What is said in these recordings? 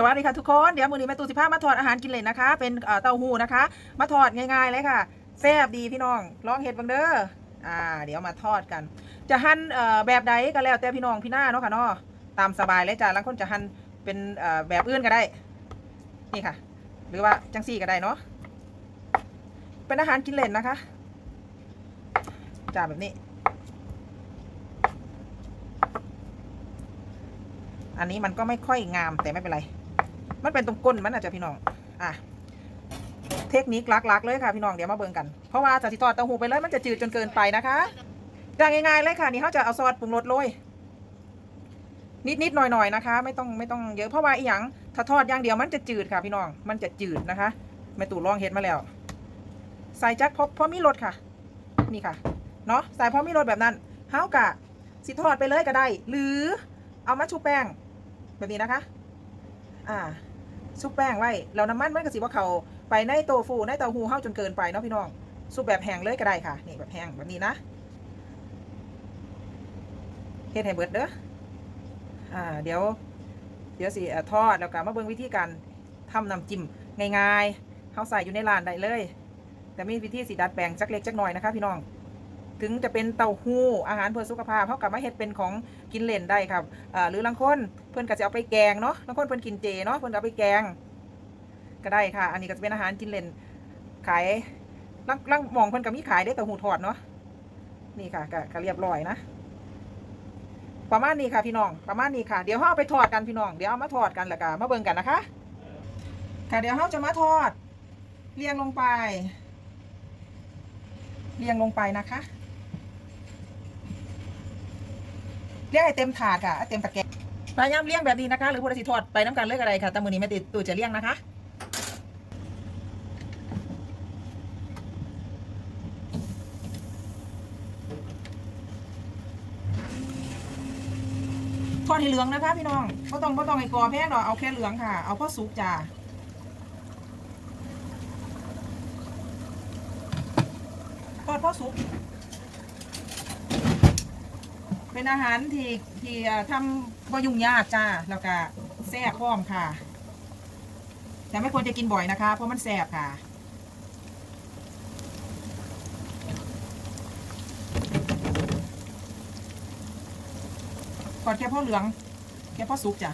สวัสดีค่ะทุกคนเดี๋ยวมือนี้แม่ตูสิพามาทอดอาหารกินเลยนะคะ เป็นเต้าหู้นะคะ มาทอดง่ายๆเลยค่ะแซ่บดีพี่น้องลองเห็ดบังเด้ออ่า เดี๋ยวมาทอดกัน จะหั่นแบบใดก็แล้วแต่พี่น้องพี่หน้าเนาะค่ะเนาะตามสบายเลยจ้ะบางคนจะหั่นเป็นแบบอื่นก็ได้ นี่ค่ะ หรือว่าจังซี่ก็ได้เนาะเป็นอาหารกินเล่นนะคะจ้าแบบนี้ อันนี้มันก็ไม่ค่อยงามแต่ไม่เป็นไร มันเป็นตรงก้นมันอาจจะพี่น้อง อะ เทคนิคลักๆเลยค่ะพี่น้องเดี๋ยวมาเบิ่งกัน เพราะว่าจะติทอดเต้าหู้ไปเลยมันจะจืดจนเกินไปนะคะอย่างง่ายๆเลยค่ะนี่เขาจะเอาซอสปรุงรสโรยนิดๆหน่อยๆนะคะ ไม่ต้องไม่ต้องเยอะเพราะว่าอีหยังถ้าทอดอย่างเดียวมันจะจืดค่ะพี่น้อง มันจะจืดนะคะแม่ตู่ลองเห็ดมาแล้ว ใส่จักพอพอมีรสค่ะ นี่ค่ะเนาะใส่พอมีรสแบบนั้นเฮากะสิทอดไปเลยก็ได้ หรือเอามาชุบแป้งแบบนี้นะคะ อ่า ซุปแป้งไว้เราน้ำมันมันก็สิว่าเขาไปในโตฟูในเต้าหู้เฮาจนเกินไปเนาะพี่น้องซุปแบบแห้งเลยก็ได้ค่ะนี่แบบแห้งแบบนี้นะเฮ็ดให้เบิดเด้ออ่าเดี๋ยว เดี๋ยวสิทอดแล้วก็มาเบิ่งวิธีการทำน้ำจิ้มง่ายๆเฮาใส่อยู่ในร้านได้เลย แต่มีวิธีสิดัดแปลงจักเล็กจักน้อยนะคะพี่น้อง ถึงจะเป็นเต้าหู้อาหารเพื่อสุขภาพเฮากลับมาเฮ็ดเป็นของกินเล่นได้ครับหรือลางคนเพื่อนก็จะเอาไปแกงเนาะลางคนเพื่อนกินเจเนาะเพื่อนเอาไปแกง ก็ได้ค่ะ อันนี้ก็จะเป็นอาหารกินเล่นขายลังลังมองเพื่อนก็มีขายได้แต่หูทอดเนาะนี่ค่ะก็ก็เรียบร้อยนะประมาณนี้ค่ะพี่น้องประมาณนี้ค่ะเดี๋ยวเราเอาไปทอดกันพี่น้องเดี๋ยวเอามาทอดกันแล้วก็มาเบิ่งกันนะคะค่ะเดี๋ยวเราจะมาทอดเรียงลงไป เรียงลงไปนะคะ เลี้ยงให้เต็มถาดค่ะให้เต็มตะแกรงพยายามเลี้ยงแบบนี้นะคะ หรือพุทธสิทอดไปน้ำกันเลยก็ได้ค่ะต่มือนี้แม่ติดตู่จะเลี้ยงนะคะทอดให้เหลืองนะคะพี่น้องก็ต้องก็ต้องไอ้กอแพงหรอกเอาแค่เหลืองค่ะ เอาพ่อสุกจ้าทอดพ่อสุก เป็นอาหารที่ที่เอ่อทำบยุ่งยากจ้าแล้วก็แซ่บพร้อมค่ะ แต่ไม่ควรจะกินบ่อยนะคะ เพราะมันแซ่บค่ะก่อนแค่พ่อเหลือง แค่พ่อสุกจ้ะ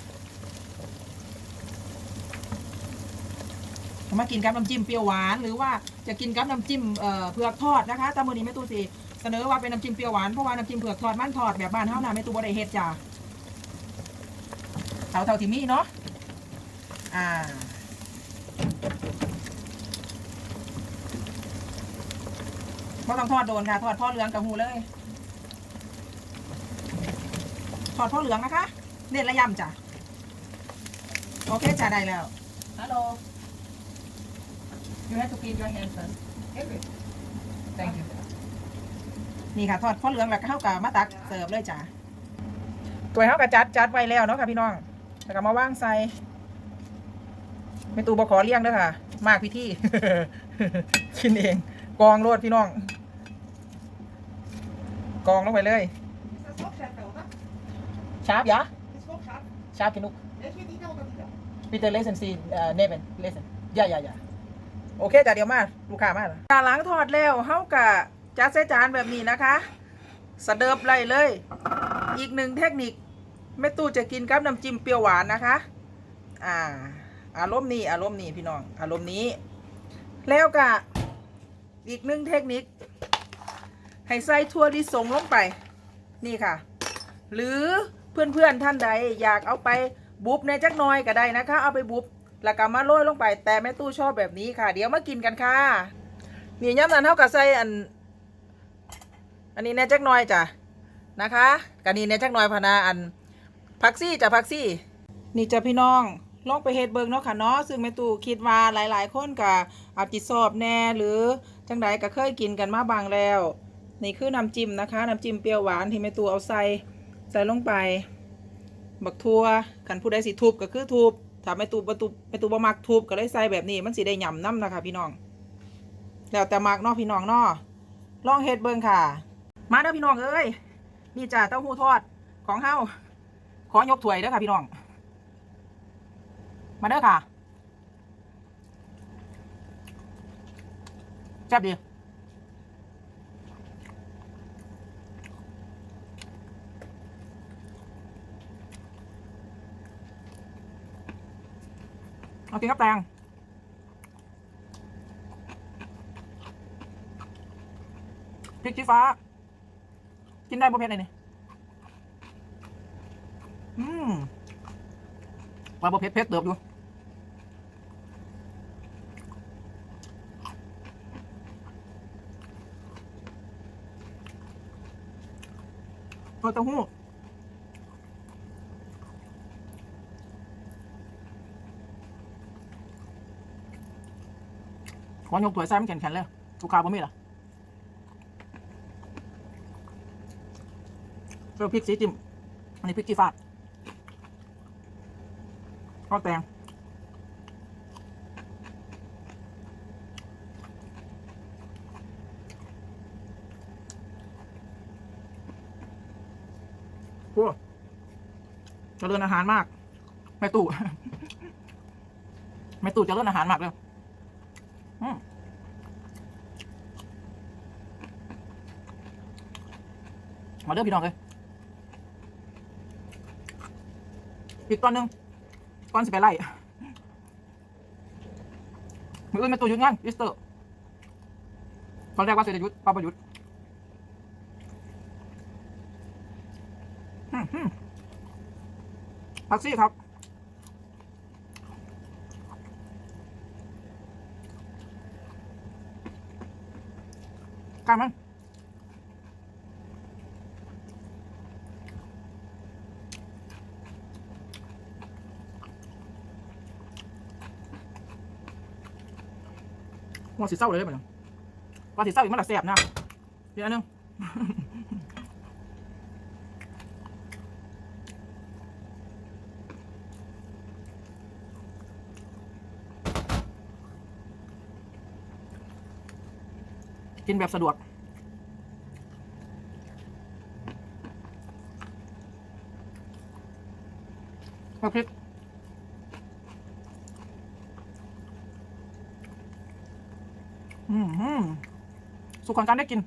เอามากินกับน้ำจิ้มเปรี้ยวหวาน หรือว่าจะกินกับน้ำจิ้มเอ่อเผือกทอดนะคะ ตามมือนี้แม่ตู้สิ เสนอว่าเป็นน้ำจิ้มเปรี้ยวหวานเพราะว่าน้ำจิ้มเผือกทอดมันทอดแบบบ้านเฮานะแม่ตู้บ่ได้เฮ็ดจ้ะเท่าเท่าที่มีเนาะอ่าไม่ต้องทอดโดนค่ะ ทอดพ่อเหลืองกับหูเลย ทอดพ่อเหลืองนะคะ เน็ตระยำจ้ะโอเคจ้ะได้แล้ว Hello. You have to clean your hands first. Okay. Thank you. นี่ค่ะทอดพ่อเหลืองแล้วก็เข้ากับมาตักเสิร์ฟเลยจ้ะตัวเข้ากับจัดจัดไว้แล้วเนาะค่ะพี่น้องแล้วก็มาว่างใส่ไม่ตูบอขอเลี้ยงเด้วยค่ะ มากพี่ที่กินเอง กองโลดพี่น้อง กองลงไปเลยชาร์ปยะชาร์ปกินุกปีเตอร์เลสันซีเอ่อเนเวนเลสันอย่าอย่าอย่าโอเคจ้ะเดี๋ยวมา ลูกค้ามาการล้างทอดแล้วเฮากะ จัดใส่จานแบบนี้นะคะสะเดิบไรเลย อีกหนึ่งเทคนิคแม่ตู้จะกินกับน้ำจิ้มเปรี้ยวหวานนะคะ อ่า อารมณ์นี้อารมณ์นี้พี่น้อง อารมณ์นี้ แล้วกะอีกหนึ่งเทคนิค ให้ใส่ถั่วลิสงลงไป นี่ค่ะ หรือเพื่อนๆท่านใดอยากเอาไปบุบในจักน้อยก็ได้นะคะ เอาไปบุบแล้วก็มาโรยลงไปแต่แม่ตู้ชอบแบบนี้ค่ะ เดี๋ยวมากินกันค่ะนี่ย่ำนั้นเท่ากับใส่อัน อันนี้แน่จักน้อยจ้ะนะคะกันนี้แน่จักน้อยพนาอันพักซี่จ้ะพักซี่ นี่จ้ะพี่น้องลองไปเฮ็ดเบิ่งเนาะค่ะเนาะซึ่งแม่ตู้คิดว่าหลายๆ คนก็อาจจิสอบแน่หรือจังใดก็เคยกินกันมาบางแล้ว นี่คือน้ำจิ้มนะคะน้ำจิ้มเปรี้ยวหวานที่แม่ตู้เอาใส่ใส่ลงไป บักทั่วขันผู้ใดสิทุบก็คือทุบถ้าไม่ตูประตูไม่ตูบ่มักทุบก็เลยใส่แบบนี้ มันสิได้หย่ำน้ำนะคะพี่น้องแล้วแต่มักเนาะพี่น้องเนาะลองเฮ็ดเบิ่งค่ะ มาเด้อพี่น้องเอ้ยนี่จ้าเต้าหู้ทอดของเฮาขอยกถ้วยเด้อค่ะพี่น้อง มาเด้อค่ะแซ่บดีเอากินกับแตงพริกชี้ฟ้า กินได้บ่เผ็ดเลยนี่อืมว่าบ่เผ็ดเผ็ดเติบอยู่ตัวเต้าหู้ขอยกถ้วยใส่มันแข็งๆเลยลูกค้าบ่มีหรอ เริ่มพริกสีจิ้ม อันนี้พริกขี้ฟ้าทอดแตงโอ้เจริญอาหารมากแม่ตู่แม่ตู่เจริญอาหารมากเลยมมาเด้อพี่น้องเลย อีกตอนหนึ่งก่อนสิไปไล่มืออื่นเป็นตัวยุดงานอิสเตอร์ตอนแรกว่าเสร็จยุดป้าประยุทธ์อืมอืมพักซี่ครับการมัน หัวสีเศร้าเลยได้ไหมเนี่ยว่าสีเศร้าอีกมันละแสบนะเดี๋ยวนึงกินแบบสะดวกเอาพริก อืมอืม สุขของการได้กิน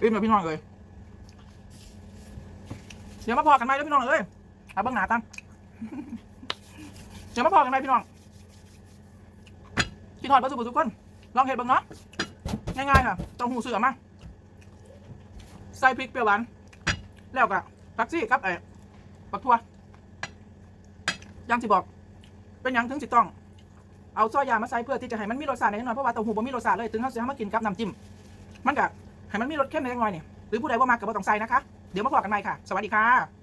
อิ่มเลยพี่น้องเลยเดี๋ยวมาพอกันไหมเด้อพี่น้องเอ้ยเอาเบิ้งหนาตั้งเดี๋ยวมาพอกันไหมพี่น้องกินหอดเบอร์สุบุทุกคนลองเห็ดเบิ้งเนาะง่ายๆค่ะต้าหู้เสือมาใส่พริกเปรี้ยวหวานแล้วก็ตักซี่ครับไอ้ปักทัวยังสิบอก เป็นยังถึงสิต้อง เอาซอยยามาใส่เพื่อที่จะให้มันมีรสชาติหน่อยเพราะว่าเต้าหู้บ่มีรสชาติเลยถึงเขาจะให้มากินกับน้ำจิ้มมันก็ให้มันมีรสเข้มหน่อยนี่ยหรือผู้ใดว่ามากับบ่ต้องใส่นะคะ เดี๋ยวมาพอกันใหม่ค่ะ สวัสดีค่ะ